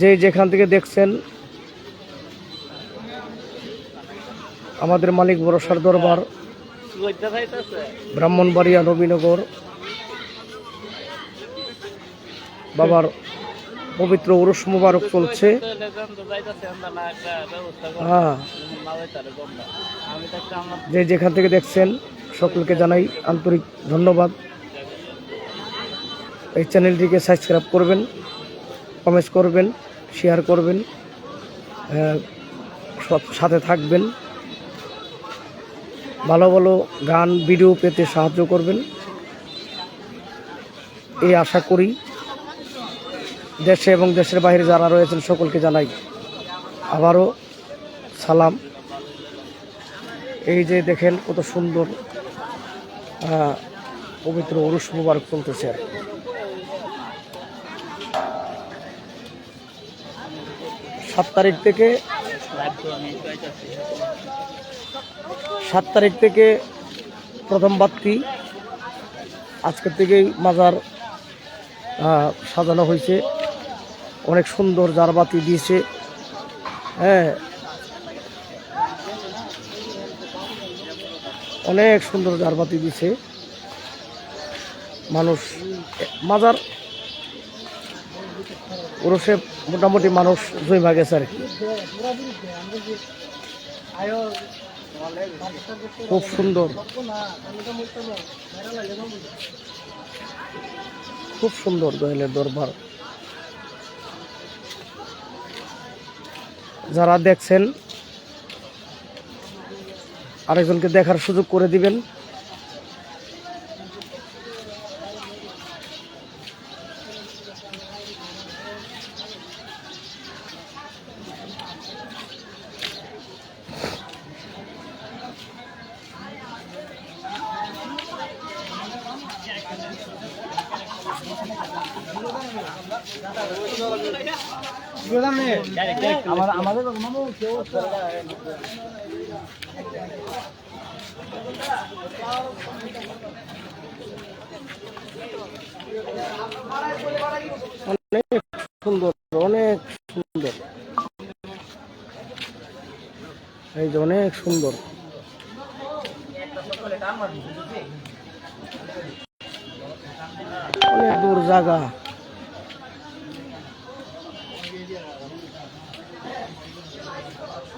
যে যেখান থেকে দেখছেন আমাদের মালিক ভরসার দরবার ব্রাহ্মণবাড়িয়া নবীনগর বাবার পবিত্র উরস মুবারক চলছে। হ্যাঁ। যে যেখান থেকে দেখছেন সকলকে জানাই আন্তরিক ধন্যবাদ। এই চ্যানেলটিকে সাবস্ক্রাইব করবেন। কমেন্ট করবেন শেয়ার করবেন সব সাথে থাকবেন। ভালো ভালো গান ভিডিও পেতে সাহায্য করবেন। এই আশা করি দেশে এবং দেশের বাইরে যারা রয়েছেন সকলকে জানাই আবারও সালাম। এই যে দেখেন কত সুন্দর পবিত্র উরুষ মুবারক চলতেছে আর সাত তারিখ থেকে সাত তারিখ থেকে প্রথম বাত্তি। আজকের থেকেই মাজার সাজানো হয়েছে। অনেক সুন্দর জারবাতি দিয়েছে। হ্যাঁ। অনেক সুন্দর জারবাতি দিয়েছে। মানুষ মাজার ওরসে মোটামুটি মানুষ জমা গেছে আর কি। খুব সুন্দর। খুব সুন্দর দয়ালের দরবার। যারা দেখছেন, আরেকজনকে দেখার সুযোগ করে দিবেন। অনেক সুন্দর অনেক সুন্দর এই যে অনেক সুন্দর অনেক দূর জায়গা।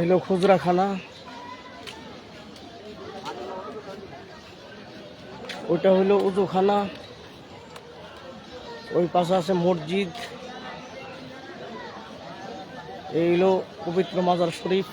হলো খুচরাখানা ওইটা হইল উজুখানা। ওই পাশে আছে মসজিদ। এই হলো পবিত্র মাজার শরীফ।